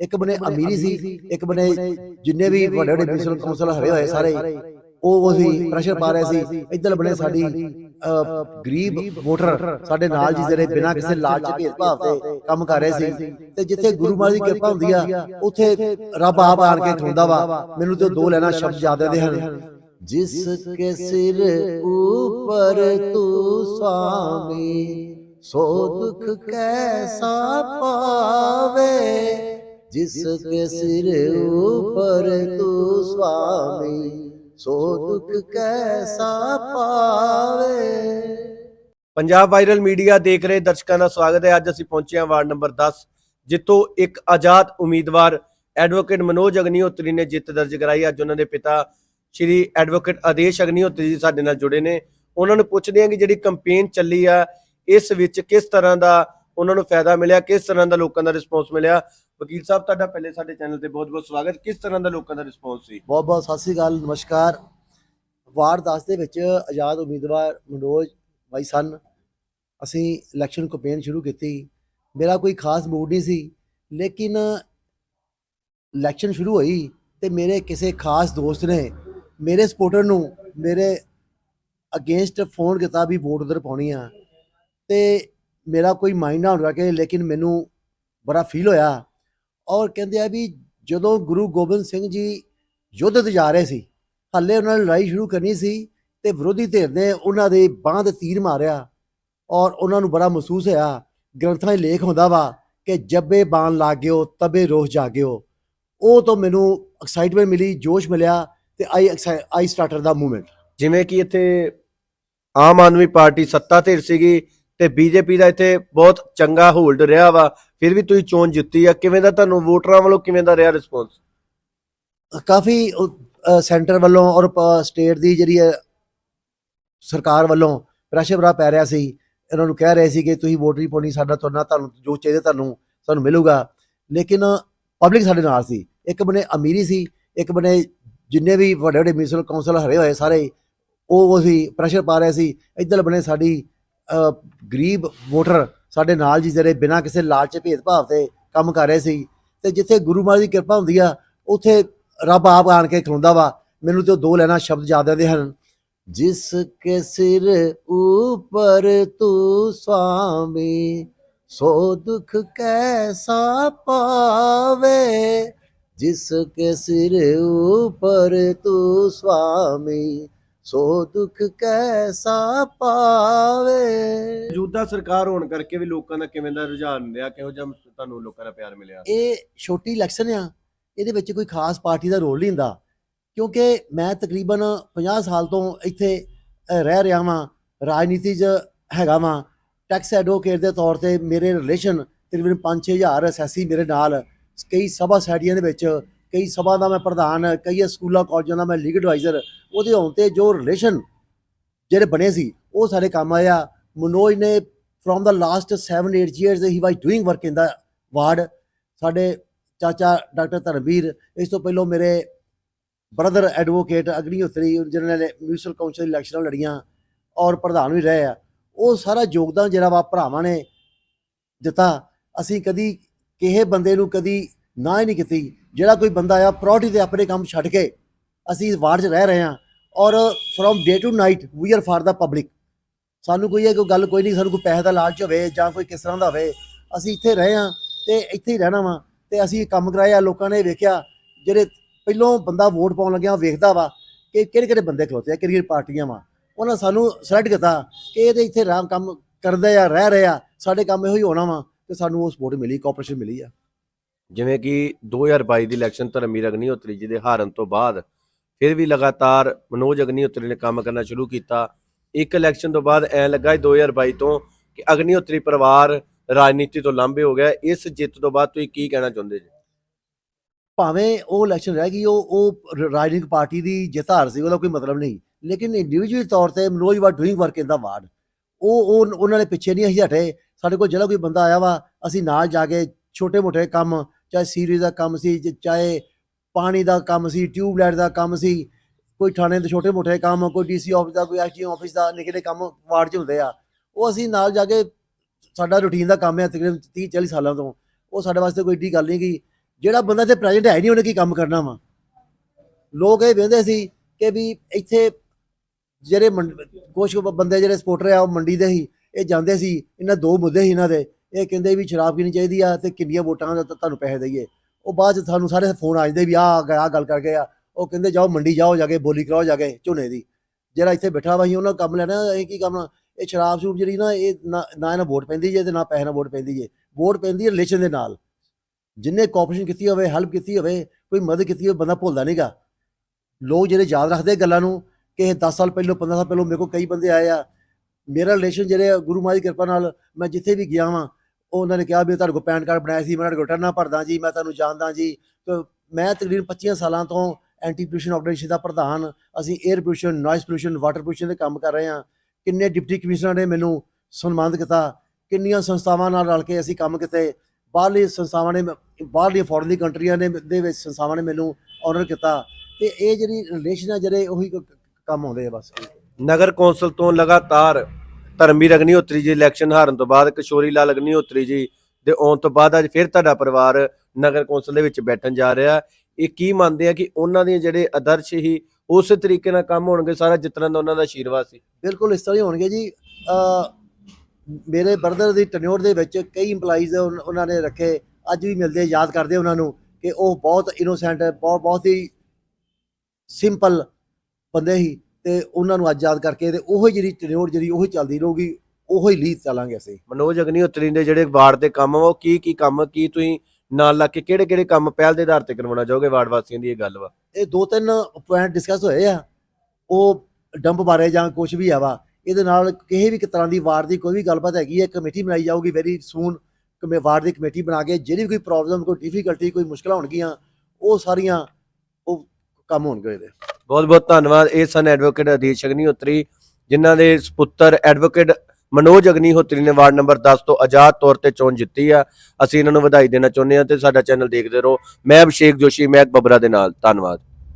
ਇੱਕ ਬਨੇ ਅਮੀਰੀ ਸੀ ਇੱਕ ਬਨੇ ਜਿੰਨੇ ਵੀ ਵੱਡੇ ਵੱਡੇ ਪਿਸਲ ਕੌਂਸਲ ਹਰੇ ਹੋਏ ਸਾਰੇ ਉਹ ਅਸੀਂ ਪ੍ਰੈਸ਼ਰ ਪਾ ਰਹੇ ਸੀ। ਇਧਰ ਬਣੇ ਸਾਡੀ ਗਰੀਬ ਵੋਟਰ ਸਾਡੇ ਨਾਲ ਜੀ ਜਿਹੜੇ ਬਿਨਾਂ ਕਿਸੇ ਲਾਲਚ ਭੇਦਭਾਵ ਤੇ ਕੰਮ ਕਰ ਰਹੇ ਸੀ। ਤੇ ਜਿੱਥੇ ਗੁਰੂ ਮਹਾਰਾਜ ਦੀ ਕਿਰਪਾ ਹੁੰਦੀ ਆ ਉਥੇ ਰੱਬ ਆਪ ਆਣ ਕੇ ਠੋਂਦਾ ਵਾ। ਮੈਨੂੰ ਤੇ ਦੋ ਲੈਣਾ ਸ਼ਬਦ ਯਾਦ ਆਦੇ ਹਨ। ਜਿਸ ਕੇ ਸਿਰ ਉਪਰ ਤੂੰ ਸਾਮੀ ਸੋ ਦੁਖ ਕੈਸਾ ਪਾਵੇ? जिसके सिर ऊपर तू स्वामी सो दुख कैसा पावे ਪੰਜਾਬ ਵਾਇਰਲ ਮੀਡੀਆ ਦੇਖ ਰਹੇ ਦਰਸ਼ਕਾਂ ਦਾ ਸਵਾਗਤ ਹੈ ਅੱਜ ਅਸੀਂ ਪਹੁੰਚੇ ਹਾਂ ਵਾਰਡ ਨੰਬਰ 10 ਜਿੱਥੋਂ ਇੱਕ ਆਜ਼ਾਦ ਉਮੀਦਵਾਰ ਐਡਵੋਕੇਟ ਮਨੋਜ ਅਗਨੀਹੋਤਰੀ ਨੇ ਜਿੱਤ ਦਰਜ ਕਰਾਈ ਅੱਜ ਉਹਨਾਂ ਦੇ ਪਿਤਾ ਸ਼੍ਰੀ ਐਡਵੋਕੇਟ ਆਦੇਸ਼ ਅਗਨੀਹੋਤਰੀ ਜੀ ਸਾਡੇ ਨਾਲ ਜੁੜੇ ਨੇ ਉਹਨਾਂ ਨੂੰ ਪੁੱਛਦੇ ਹਾਂ ਕਿ ਜਿਹੜੀ ਕੰਪੇਨ ਚੱਲੀ ਆ ਇਸ ਵਿੱਚ ਕਿਸ ਤਰ੍ਹਾਂ ਦਾ ਉਹਨਾਂ ਨੂੰ ਫਾਇਦਾ ਮਿਲਿਆ ਕਿਸ ਤਰ੍ਹਾਂ ਦਾ ਲੋਕਾਂ ਦਾ ਰਿਸਪੌਂਸ ਮਿਲਿਆ ਵਕੀਲ ਸਾਹਿਬ, ਤੁਹਾਡਾ ਪਹਿਲੇ ਸਾਡੇ ਚੈਨਲ ਤੇ ਬਹੁਤ-ਬਹੁਤ ਸਵਾਗਤ। ਕਿਸ ਤਰ੍ਹਾਂ ਦਾ ਲੋਕਾਂ ਦਾ ਰਿਸਪੌਂਸ ਸੀ? ਬਹੁਤ ਬਹੁਤ ਸਤਿ ਸ੍ਰੀ ਅਕਾਲ, ਨਮਸਕਾਰ। ਵਾਰਡ 10 ਦੇ ਵਿੱਚ ਆਜ਼ਾਦ ਉਮੀਦਵਾਰ ਮਨੋਜ ਬਾਈ ਸਨ। ਅਸੀਂ ਇਲੈਕਸ਼ਨ ਕੈਂਪੇਨ ਸ਼ੁਰੂ ਕੀਤੀ। ਮੇਰਾ ਕੋਈ ਖਾਸ ਮੂਡ ਨਹੀਂ ਸੀ, ਲੇਕਿਨ ਇਲੈਕਸ਼ਨ ਸ਼ੁਰੂ ਹੋਈ ਤੇ ਮੇਰੇ ਕਿਸੇ ਖਾਸ ਦੋਸਤ ਨੇ ਮੇਰੇ ਸਪੋਰਟਰ ਨੂੰ ਮੇਰੇ ਅਗੇਂਸਟ ਫੋਨ ਕੀਤਾ ਵੀ ਵੋਟ ਉਧਰ ਪਾਉਣੀ ਆ। ਤੇ ਮੇਰਾ ਕੋਈ ਮਾਈਂਡ ਨਾ ਹੁੰਦਾ ਕਿ ਲੇਕਿਨ ਮੈਨੂੰ ਬੜਾ ਫੀਲ ਹੋਇਆ ਔਰ ਕਹਿੰਦੇ ਆ ਵੀ ਜਦੋਂ ਗੁਰੂ ਗੋਬਿੰਦ ਸਿੰਘ ਜੀ ਯੁੱਧ ਤੇ ਜਾ ਰਹੇ ਸੀ, ਹੱਲੇ ਉਹਨਾਂ ਨੇ ਲੜਾਈ ਸ਼ੁਰੂ ਕਰਨੀ ਸੀ ਤੇ ਵਿਰੋਧੀ ਧਿਰ ਨੇ ਉਹਨਾਂ ਦੇ ਬਾਂਹ ਤੇ ਤੀਰ ਮਾਰਿਆ ਔਰ ਉਹਨਾਂ ਨੂੰ ਬੜਾ ਮਹਿਸੂਸ ਹੋਇਆ। ਗ੍ਰੰਥਾਂ 'ਚ ਲੇਖ ਹੁੰਦਾ ਵਾ ਕਿ ਜੱਬੇ ਬਾਣ ਲਾਗਿਓ ਤਬੇ ਰੋਹ ਜਾਗਿਓ ਉਹ ਤੋਂ ਮੈਨੂੰ ਐਕਸਾਈਟਮੈਂਟ ਮਿਲੀ, ਜੋਸ਼ ਮਿਲਿਆ ਤੇ ਆਈ ਆਈ ਸਟਾਰਟਰ ਦਾ ਮੂਵਮੈਂਟ ਜਿਵੇਂ ਕਿ ਇੱਥੇ ਆਮ ਆਦਮੀ ਪਾਰਟੀ ਸੱਤਾ ਧਿਰ ਸੀਗੀ ਤੇ ਬੀਜੇਪੀ ਦਾ ਇੱਥੇ ਬਹੁਤ ਚੰਗਾ ਹੋਲਡ ਰਿਹਾ ਵਾ। ਫਿਰ ਵੀ ਤੁਸੀਂ ਚੋਣ ਜਿੱਤੀ ਆ, ਕਿਵੇਂ ਦਾ ਤੁਹਾਨੂੰ ਵੋਟਰਾਂ ਵੱਲੋਂ ਕਿਵੇਂ ਦਾ ਰਿਹਾ ਰਿਸਪੌਂਸ ਕਾਫੀ ਸੈਂਟਰ ਵੱਲੋਂ ਔਰ ਸਟੇਟ ਦੀ ਜਿਹੜੀ ਹੈ, ਸਰਕਾਰ ਵੱਲੋਂ ਪ੍ਰੈਸ਼ਰ ਬੜਾ ਪੈ ਰਿਹਾ ਸੀ। ਇਹਨਾਂ ਨੂੰ ਕਹਿ ਰਹੇ ਸੀ ਕਿ ਤੁਸੀਂ ਵੋਟ ਨਹੀਂ ਪਾਉਣੀ, ਸਾਡਾ ਤੁਹਾਨੂੰ ਤੁਹਾਨੂੰ, ਜੋ ਚਾਹੀਦਾ ਤੁਹਾਨੂੰ, ਸਾਨੂੰ ਮਿਲੂਗਾ। ਲੇਕਿਨ ਪਬਲਿਕ ਸਾਡੇ ਨਾਲ ਸੀ। ਇੱਕ ਬਨੇ ਅਮੀਰੀ ਸੀ, ਇੱਕ ਬਨੇ ਜਿੰਨੇ ਵੀ ਵੱਡੇ ਵੱਡੇ ਮਿਊਨਿਸਪਲ ਕੌਂਸਲ ਹਰੇ ਹੋਏ ਸਾਰੇ, ਉਹ ਉਹ ਸੀ ਪ੍ਰੈਸ਼ਰ ਪਾ ਰਹੇ ਸੀ। ਇੱਧਰ ਬਨੇ ਸਾਡੀ ਗਰੀਬ ਵੋਟਰ ਸਾਡੇ ਨਾਲ ਜੀ ਜਿਹੜੇ ਬਿਨਾਂ ਕਿਸੇ ਲਾਲਚ ਭੇਦਭਾਵ ਦੇ ਕੰਮ ਕਰ ਰਹੇ ਸੀ, ਤੇ ਜਿੱਥੇ ਗੁਰੂ ਮਹਾਰਾਜ ਦੀ ਕਿਰਪਾ ਹੁੰਦੀ ਆ, ਉਥੇ ਰੱਬ ਆਪ ਆਣ ਕੇ ਖਲੋਂਦਾ ਵਾ। ਮੈਨੂੰ ਤੇ ਦੋ ਲੈਣਾ ਸ਼ਬਦ ਯਾਦ ਆਉਂਦੇ ਹਨ। ਜਿਸ ਕੇ ਸਿਰ ਉਪਰ ਤੂੰ ਸੁਆਮੀ ਸੋ ਦੁਖ ਕੈਸਾ ਪਾਵੇ? ਜਿਸ ਕੇ ਸਿਰ ਉਪਰ ਤੂੰ ਸੁਆਮੀ ਸੋ ਦੁਖ ਕੈਸਾ ਪਾਵੇ? ਮੌਜੂਦਾ ਸਰਕਾਰ ਹੋਣ ਕਰਕੇ ਵੀ ਲੋਕਾਂ ਦਾ ਕਿਵੇਂ ਦਾ ਰੁਝਾਨ ਰਿਹਾ ਕਿਹੋ ਜਿਹਾ ਤੁਹਾਨੂੰ ਲੋਕਾਂ ਦਾ ਪਿਆਰ ਮਿਲਿਆ? ਇਹ ਛੋਟੀ ਇਲੈਕਸ਼ਨ ਆ ਇਹਦੇ ਵਿੱਚ ਕੋਈ ਖਾਸ ਪਾਰਟੀ ਦਾ ਰੋਲ ਨਹੀਂ ਹੁੰਦਾ। ਕਿਉਂਕਿ ਮੈਂ ਤਕਰੀਬਨ 50 ਸਾਲ ਤੋਂ ਇੱਥੇ ਰਹਿ ਰਿਹਾ ਵਾਂ ਰਾਜਨੀਤੀ 'ਚ ਹੈਗਾ ਵਾਂ। ਟੈਕਸ ਐਡਵੋਕੇਟ ਦੇ ਤੌਰ ਤੇ ਮੇਰੇ ਰਿਲੇਸ਼ਨ ਤਕਰੀਬਨ 5-6000 ਐਸਐਸਸੀ ਮੇਰੇ ਨਾਲ ਕਈ ਸਭਾ ਸੈਡੀਆਂ ਦੇ ਵਿੱਚ ਕਈ ਸਭਾ ਦਾ ਮੈਂ ਪ੍ਰਧਾਨ, ਕਈ ਸਕੂਲਾਂ, ਕਾਲਜਾਂ ਦਾ ਮੈਂ ਲੀਗ ਐਡਵਾਈਜ਼ਰ ਉਹਦੇ ਹੋਣ ਤੇ ਜੋ ਰਿਲੇਸ਼ਨ ਜਿਹੜੇ ਬਣੇ ਸੀ, ਉਹ ਸਾਰੇ ਕੰਮ ਆਇਆ। ਮਨੋਜ ਨੇ from the last 7-8 years he was doing work in the ward ਸਾਡੇ ਚਾਚਾ ਡਾਕਟਰ ਧਰਮਵੀਰ, ਇਸ ਤੋਂ ਪਹਿਲਾਂ ਮੇਰੇ ਬ੍ਰਦਰ ਐਡਵੋਕੇਟ ਅਗਨੀਹੋਤਰੀ ਜਿਨ੍ਹਾਂ ਨੇ ਮਿਊਨਿਸਪਲ ਕਾਉਂਸਲ ਇਲੈਕਸ਼ਨਾਂ ਲੜੀਆਂ ਔਰ ਪ੍ਰਧਾਨ ਵੀ ਰਹੇ ਆ, ਉਹ ਸਾਰਾ ਯੋਗਦਾਨ ਜਿਹੜਾ ਵਾ ਭਰਾਵਾਂ ਨੇ ਦਿੱਤਾ। ਅਸੀਂ ਕਦੀ ਕਿਸੇ ਬੰਦੇ ਨੂੰ ਕਦੀ ਨਾ ਹੀ ਨਹੀਂ ਕੀਤੀ। ਜਿਹੜਾ ਕੋਈ ਬੰਦਾ ਆ ਪ੍ਰਾਇੋਰਟੀ ਤੇ ਆਪਣੇ ਕੰਮ ਛੱਡ ਕੇ ਅਸੀਂ ਵਾਰਡ 'ਚ ਰਹਿ ਰਹੇ ਹਾਂ ਔਰ from day to night we are for the public ਸਾਨੂੰ ਕੋਈ ਇਹ ਕੋਈ ਗੱਲ ਕੋਈ ਨਹੀਂ, ਸਾਨੂੰ ਕੋਈ ਪੈਸੇ ਦਾ ਲਾਲਚ ਹੋਵੇ ਜਾਂ ਕੋਈ ਕਿਸ ਤਰ੍ਹਾਂ ਦਾ ਹੋਵੇ, ਅਸੀਂ ਇੱਥੇ ਰਹੇ ਹਾਂ ਤੇ ਇੱਥੇ ਹੀ ਰਹਿਣਾ ਵਾ ਤੇ ਅਸੀਂ ਕੰਮ ਕਰਾਇਆ, ਲੋਕਾਂ ਨੇ ਵੇਖਿਆ, ਜਿਹੜੇ ਪਹਿਲੋਂ ਬੰਦਾ ਵੋਟ ਪਾਉਣ ਲੱਗਿਆ ਉਹ ਵੇਖਦਾ ਵਾ ਕਿ ਕਿਹੜੇ ਕਿਹੜੇ ਬੰਦੇ ਖਲੋਤੇ ਆ ਕਿਹੜੀ ਕਿਹੜੀ ਪਾਰਟੀਆਂ ਵਾ। ਉਹਨਾਂ ਸਾਨੂੰ ਸਿਲੈਕਟ ਕੀਤਾ ਕਿ ਇਹਦੇ ਇੱਥੇ ਰਾਮ ਕੰਮ ਕਰਦੇ ਆ, ਰਹਿ ਰਹੇ ਆ, ਸਾਡੇ ਕੰਮ ਇਹੋ ਹੀ ਹੋਣਾ ਵਾ ਤੇ ਸਾਨੂੰ ਉਹ ਸਪੋਰਟ ਮਿਲੀ ਕੋਆਪਰੇਸ਼ਨ ਮਿਲੀ ਆ। ਜਿਵੇਂ ਕਿ 2022 ਦੀ ਇਲੈਕਸ਼ਨ ਧਰਮਵੀਰ ਅਗਨੀਹੋਤਰੀ ਜੀ ਦੇ ਹਾਰਨ ਤੋਂ ਬਾਅਦ ਫਿਰ ਵੀ ਲਗਾਤਾਰ ਮਨੋਜ ਅਗਨੀਹੋਤਰੀ ਨੇ ਕੰਮ ਕਰਨਾ ਸ਼ੁਰੂ ਕੀਤਾ। ਇੱਕ ਇਲੈਕਸ਼ਨ ਤੋਂ ਬਾਅਦ ਐ ਲੱਗਾ 2022 ਤੋਂ ਕਿ ਅਗਨੀਹੋਤਰੀ ਪਰਿਵਾਰ ਰਾਜਨੀਤੀ ਤੋਂ ਲਾਂਭੇ ਹੋ ਗਿਆ। ਇਸ ਜਿੱਤ ਤੋਂ ਬਾਅਦ ਤੁਸੀਂ ਕੀ ਕਹਿਣਾ ਚਾਹੁੰਦੇ ਜੀ? ਭਾਵੇਂ ਉਹ ਇਲੈਕਸ਼ਨ ਰਹਿ ਗਈ, ਉਹ ਉਹ ਰ- ਰਾਜਨੀਤਿਕ ਪਾਰਟੀ ਦੀ ਜਿੱਤ ਹਾਰ ਸੀ, ਉਹਦਾ ਕੋਈ ਮਤਲਬ ਨਹੀਂ। ਲੇਕਿਨ ਇੰਡੀਵਿਜੂਅਲ ਤੌਰ ਤੇ Manoj was doing work in the ward. ਉਹ ਉਹ ਉਹਨਾਂ ਨੇ ਪਿੱਛੇ ਨਹੀਂ ਅਸੀਂ ਹਟੇ। ਸਾਡੇ ਕੋਲ ਜਿਹੜਾ ਕੋਈ ਬੰਦਾ ਆਇਆ ਵਾ, ਅਸੀਂ ਨਾਲ ਜਾ ਕੇ ਛੋਟੇ-ਮੋਟੇ ਕੰਮ ਚਾਹੇ ਸੀਰੀਜ਼ ਦਾ ਕੰਮ ਸੀ ਚਾਹੇ ਪਾਣੀ ਦਾ ਕੰਮ ਸੀ ਟਿਊਬਲਾਈਟ ਦਾ ਕੰਮ ਸੀ, ਕੋਈ ਥਾਣੇ ਦੇ ਛੋਟੇ-ਮੋਟੇ ਕੰਮ, ਕੋਈ ਡੀਸੀ ਆਫਿਸ ਦਾ, ਕੋਈ ਐਸਡੀ ਆਫਿਸ ਦਾ, ਨਿੱਕੇ ਨਿੱਕੇ ਕੰਮ ਵਾਰਡ 'ਚ ਹੁੰਦੇ ਆ। ਉਹ ਅਸੀਂ ਨਾਲ ਜਾ ਕੇ ਸਾਡਾ ਰੂਟੀਨ ਦਾ ਕੰਮ ਹੈ ਤਕਰੀਬਨ 30 40 ਸਾਲਾਂ ਤੋਂ। ਉਹ ਸਾਡੇ ਵਾਸਤੇ ਕੋਈ ਏਡੀ ਗੱਲ ਨਹੀਂ ਗਈ ਜਿਹੜਾ ਬੰਦਾ ਤੇ ਪ੍ਰੈਜ਼ੈਂਟ ਹੈ ਨਹੀਂ, ਉਹਨੇ ਕੀ ਕੰਮ ਕਰਨਾ ਵਾ। ਲੋਕ ਇਹ ਵੇਂਦੇ ਸੀ ਕਿ ਵੀ ਇੱਥੇ ਜਿਹੜੇ ਕੁਝ ਬੰਦੇ ਜਿਹੜੇ ਸਪੋਰਟਰ ਆ, ਉਹ ਮੰਡੀ ਦੇ ਸੀ, ਇਹ ਜਾਂਦੇ ਸੀ ਇਹਨਾਂ ਦੋ ਮੁੱਦੇ ਸੀ ਇਹਨਾਂ ਦੇ। ਇਹ ਕਹਿੰਦੇ ਵੀ ਸ਼ਰਾਬ ਪੀਣੀ ਚਾਹੀਦੀ ਆ ਤੇ ਕਿੰਨੀਆਂ ਵੋਟਾਂ ਦਾ ਤੁਹਾਨੂੰ ਪੈਸੇ ਦਈਏ। ਉਹ ਬਾਅਦ ਚ ਸਾਨੂੰ ਸਾਰੇ ਫੋਨ ਆ ਜਾਂਦੇ ਵੀ ਆਹ ਆ ਗੱਲ ਕਰ ਗਏ ਆ। ਉਹ ਕਹਿੰਦੇ ਜਾਓ ਮੰਡੀ ਜਾਓ ਜਾ ਕੇ ਬੋਲੀ ਕਰਾਓ ਜਾ ਕੇ ਝੋਨੇ ਦੀ। ਜਿਹੜਾ ਇੱਥੇ ਬੈਠਾ ਵਾ ਅਸੀਂ ਉਹਨਾਂ ਕੰਮ ਲੈਣਾ ਇਹ ਕੀ ਕਰਨਾ? ਇਹ ਸ਼ਰਾਬ ਸ਼ੂਬ ਜਿਹੜੀ ਨਾ ਇਹ ਨਾ ਨਾ ਇਹਨਾਂ ਵੋਟ ਪੈਂਦੀ ਜੇ ਤੇ ਨਾ ਪੈਸੇ ਨਾਲ ਵੋਟ ਪੈਂਦੀ ਜੇ। ਵੋਟ ਪੈਂਦੀ ਹੈ ਰਿਲੇਸ਼ਨ ਦੇ ਨਾਲ। ਜਿੰਨੇ ਕੋਆਪਰੇਸ਼ਨ ਕੀਤੀ ਹੋਵੇ ਹੈਲਪ ਕੀਤੀ ਹੋਵੇ ਕੋਈ ਮਦਦ ਕੀਤੀ ਹੋਵੇ ਬੰਦਾ ਭੁੱਲਦਾ ਨਹੀਂਗਾ ਲੋਕ ਜਿਹੜੇ ਯਾਦ ਰੱਖਦੇ ਗੱਲਾਂ ਨੂੰ ਕਿ ਇਹ 10 ਸਾਲ ਪਹਿਲਾਂ 15 ਸਾਲ ਪਹਿਲਾਂ ਮੇਰੇ ਕੋਲ ਕਈ ਬੰਦੇ ਆਏ ਆ। ਮੇਰਾ ਰਿਲੇਸ਼ਨ ਜਿਹੜੇ ਆ, ਗੁਰੂ ਮਾਂ ਦੀ ਕਿਰਪਾ ਨਾਲ ਮੈਂ ਜਿੱਥੇ ਵੀ ਗਿਆ ਵਾਂ ਉਹਨਾਂ ਨੇ ਕਿਹਾ ਵੀ ਤੁਹਾਡੇ ਕੋਲ ਪੈਨ ਕਾਰਡ ਬਣਾਇਆ ਸੀ, ਮੈਂ ਤੁਹਾਡੇ ਕੋਲ ਟਰਨਾ ਭਰਦਾ ਜੀ, ਮੈਂ ਤੁਹਾਨੂੰ ਜਾਣਦਾ ਜੀ। ਮੈਂ ਤਕਰੀਬਨ 25 ਸਾਲਾਂ ਤੋਂ ਐਂਟੀ ਪੋਲਿਊਸ਼ਨ ਆਰਗੇਨਾਈਜੇਸ਼ਨ ਦਾ ਪ੍ਰਧਾਨ, ਅਸੀਂ air pollution noise pollution water pollution ਦੇ ਕੰਮ ਕਰ ਰਹੇ ਹਾਂ। ਕਿੰਨੇ ਡਿਪਟੀ ਕਮਿਸ਼ਨਰ ਨੇ ਮੈਨੂੰ ਸਨਮਾਨਿਤ ਕੀਤਾ, ਕਿੰਨੀਆਂ ਸੰਸਥਾਵਾਂ ਨਾਲ ਰਲ ਕੇ ਅਸੀਂ ਕੰਮ ਕੀਤੇ। ਬਾਹਰਲੀ ਸੰਸਥਾਵਾਂ ਨੇ, ਬਾਹਰਲੀਆਂ ਫੋਰਨ ਕੰਟਰੀਆਂ ਨੇ, ਦੇ ਵਿੱਚ ਸੰਸਥਾਵਾਂ ਨੇ ਮੈਨੂੰ ਆਨਰ ਕੀਤਾ। ਤੇ ਇਹ ਜਿਹੜੀ ਰਿਲੇਸ਼ਨ ਆ, ਜਿਹੜੇ ਉਹੀ ਕੰਮ ਆਉਂਦੇ ਆ ਬਸ। ਨਗਰ ਕੌਂਸਲ ਤੋਂ ਲਗਾਤਾਰ ਧਰਮਵੀਰ ਅਗਨੀਹੋਤਰੀ ਜੀ ਇਲੈਕਸ਼ਨ ਹਾਰਨ ਤੋਂ ਬਾਅਦ ਕਿਸ਼ੋਰੀ ਲਾਲ ਅਗਨੀਹੋਤਰੀ ਜੀ ਦੇ ਆਉਣ ਤੋਂ ਬਾਅਦ ਅੱਜ ਫਿਰ ਤੁਹਾਡਾ ਪਰਿਵਾਰ ਨਗਰ ਕੌਂਸਲ ਦੇ ਵਿੱਚ ਬੈਠਣ ਜਾ ਰਿਹਾ। ਇਹ ਕੀ ਮੰਨਦੇ ਆ ਕਿ ਉਹਨਾਂ ਦੇ ਜਿਹੜੇ ਆਦਰਸ਼ ਹੀ ਉਸੇ ਤਰੀਕੇ ਨਾਲ ਕੰਮ ਹੋਣਗੇ, ਸਾਰਾ ਜਿਤਨਾ ਦਾ ਉਹਨਾਂ ਦਾ ਆਸ਼ੀਰਵਾਦ ਸੀ? ਬਿਲਕੁਲ ਇਸ ਤਰ੍ਹਾਂ ਹੀ ਹੋਣਗੇ ਜੀ। ਅ ਮੇਰੇ ਬਰਦਰ ਦੀ ਟਨਿਓਰ ਦੇ ਵਿੱਚ ਕਈ EMPLOYEES ਉਹਨਾਂ ਨੇ ਰੱਖੇ। ਅੱਜ ਵੀ ਮਿਲਦੇ, ਯਾਦ ਕਰਦੇ ਉਹਨਾਂ ਨੂੰ ਕਿ ਉਹ ਬਹੁਤ ਇਨੋਸੈਂਟ ਬਹੁਤ ਬਹੁਤ ਹੀ ਸਿੰਪਲ ਬੰਦੇ ਸੀ। ਤੇ ਉਹਨਾਂ ਨੂੰ ਅੱਜ ਯਾਦ ਕਰਕੇ ਤੇ ਉਹੋ ਜਿਹੜੀ ਟਨਿਓਰ ਜਿਹੜੀ ਉਹੀ ਚੱਲਦੀ ਰਹੂਗੀ ਉਹੋ ਹੀ ਲੀਡ ਚੱਲਾਂਗੇ ਅਸੀਂ। ਮਨੋਜ ਅਗਨੀਹੋਤਰੀ ਦੇ ਜਿਹੜੇ ਵਾਰਡ ਦੇ ਕੰਮ ਉਹ ਕੀ ਕੀ ਕੰਮ ਕੀ ਤੁਸੀਂ ਨਾਲ ਲਾ ਕੇ ਕਿਹੜੇ ਕਿਹੜੇ ਕੰਮ ਪਹਿਲ ਦੇ ਆਧਾਰ ਤੇ ਕਰਵਾਉਣਾ ਚਾਹੋਗੇ ਵਾਰਡ ਵਾਸੀਆਂ ਦੀ ਇਹ ਗੱਲ ਵਾ? ਇਹ ਦੋ ਤਿੰਨ ਪੁਆਇੰਟ ਡਿਸਕਸ ਹੋਏ ਆ। ਉਹ ਡੰਪ ਬਾਰੇ ਜਾਂ ਕੁਝ ਵੀ ਆ ਵਾ ਇਹਦੇ ਨਾਲ ਕਿਸੇ ਵੀ ਇੱਕ ਤਰ੍ਹਾਂ ਦੀ ਵਾਰ ਦੀ ਕੋਈ ਵੀ ਗੱਲਬਾਤ ਹੈਗੀ ਹੈ ਕਮੇਟੀ ਬਣਾਈ ਜਾਊਗੀ ਵੈਰੀ ਸੂਨ ਕਮੇ ਵਾਰ ਦੀ ਕਮੇਟੀ ਬਣਾ ਕੇ ਜਿਹੜੀ ਵੀ ਕੋਈ ਪ੍ਰੋਬਲਮ ਕੋਈ ਡਿਫਿਕਲਟੀ ਕੋਈ ਮੁਸ਼ਕਲਾਂ ਹੋਣਗੀਆਂ ਉਹ ਸਾਰੀਆਂ ਉਹ ਕੰਮ ਹੋਣਗੇ ਇਹਦੇ। ਬਹੁਤ ਬਹੁਤ ਧੰਨਵਾਦ। ਇਹ ਸਨ ਐਡਵੋਕੇਟ ਅਧੀਸ਼ ਅਗਨੀਹੋਤਰੀ, ਜਿਨ੍ਹਾਂ ਦੇ ਸੁਪੁੱਤਰ ਐਡਵੋਕੇਟ ਮਨੋਜ ਅਗਨੀਹੋਤਰੀ ਨੇ ਵਾਰਡ ਨੰਬਰ 10 ਤੋਂ ਆਜ਼ਾਦ ਤੌਰ ਤੇ ਚੋਣ ਜਿੱਤੀ ਆ। ਅਸੀਂ ਇਹਨਾਂ ਨੂੰ ਵਧਾਈ ਦੇਣਾ ਚਾਹੁੰਦੇ ਹਾਂ ਤੇ ਸਾਡਾ ਚੈਨਲ ਦੇਖਦੇ ਰਹੋ। ਮੈਂ ਅਭਿਸ਼ੇਕ ਜੋਸ਼ੀ ਮਹਿਕ ਬਬਰਾ ਦੇ ਨਾਲ। ਧੰਨਵਾਦ।